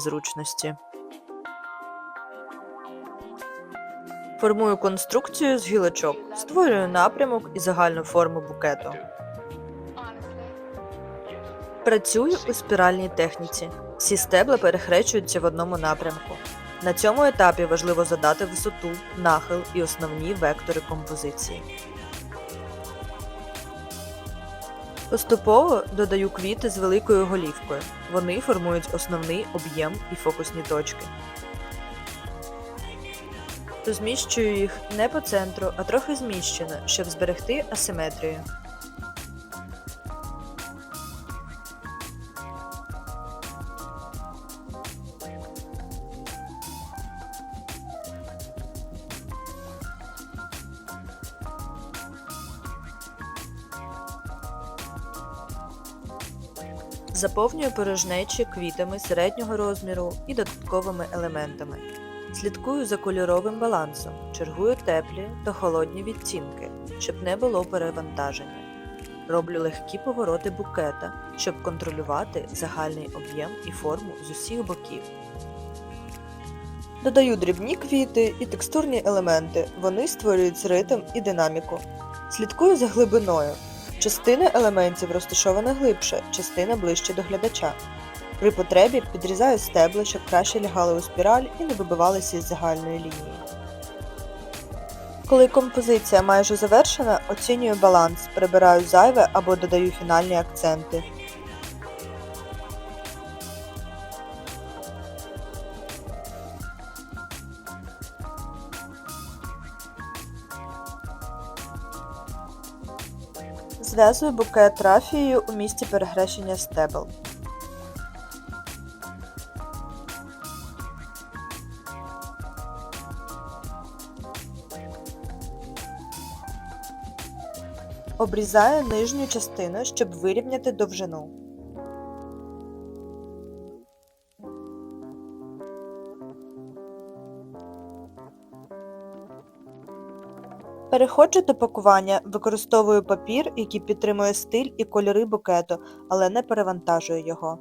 зручності. Формую конструкцію з гілочок, створюю напрямок і загальну форму букету. Працюю у спіральній техніці. Всі стебла перехрещуються в одному напрямку. На цьому етапі важливо задати висоту, нахил і основні вектори композиції. Поступово додаю квіти з великою голівкою. Вони формують основний об'єм і фокусні точки. Розміщую їх не по центру, а трохи зміщено, щоб зберегти асиметрію. Заповнюю порожнечі квітами середнього розміру і додатковими елементами. Слідкую за кольоровим балансом, чергую теплі та холодні відтінки, щоб не було перевантаження. Роблю легкі повороти букета, щоб контролювати загальний об'єм і форму з усіх боків. Додаю дрібні квіти і текстурні елементи. Вони створюють ритм і динаміку. Слідкую за глибиною. Частина елементів розташована глибше, частина ближче до глядача. При потребі підрізаю стебла, щоб краще лягали у спіраль і не вибивалися із загальної лінії. Коли композиція майже завершена, оцінюю баланс, прибираю зайве або додаю фінальні акценти. Зв'язую букет рафією у місці перехрещення стебел. Обрізаю нижню частину, щоб вирівняти довжину. Переходжу до пакування, використовую папір, який підтримує стиль і кольори букету, але не перевантажую його.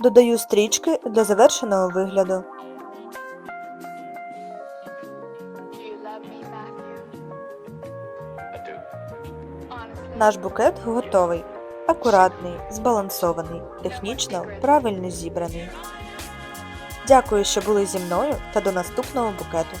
Додаю стрічки для завершеного вигляду. Наш букет готовий. Акуратний, збалансований, технічно правильно зібраний. Дякую, що були зі мною та до наступного букету.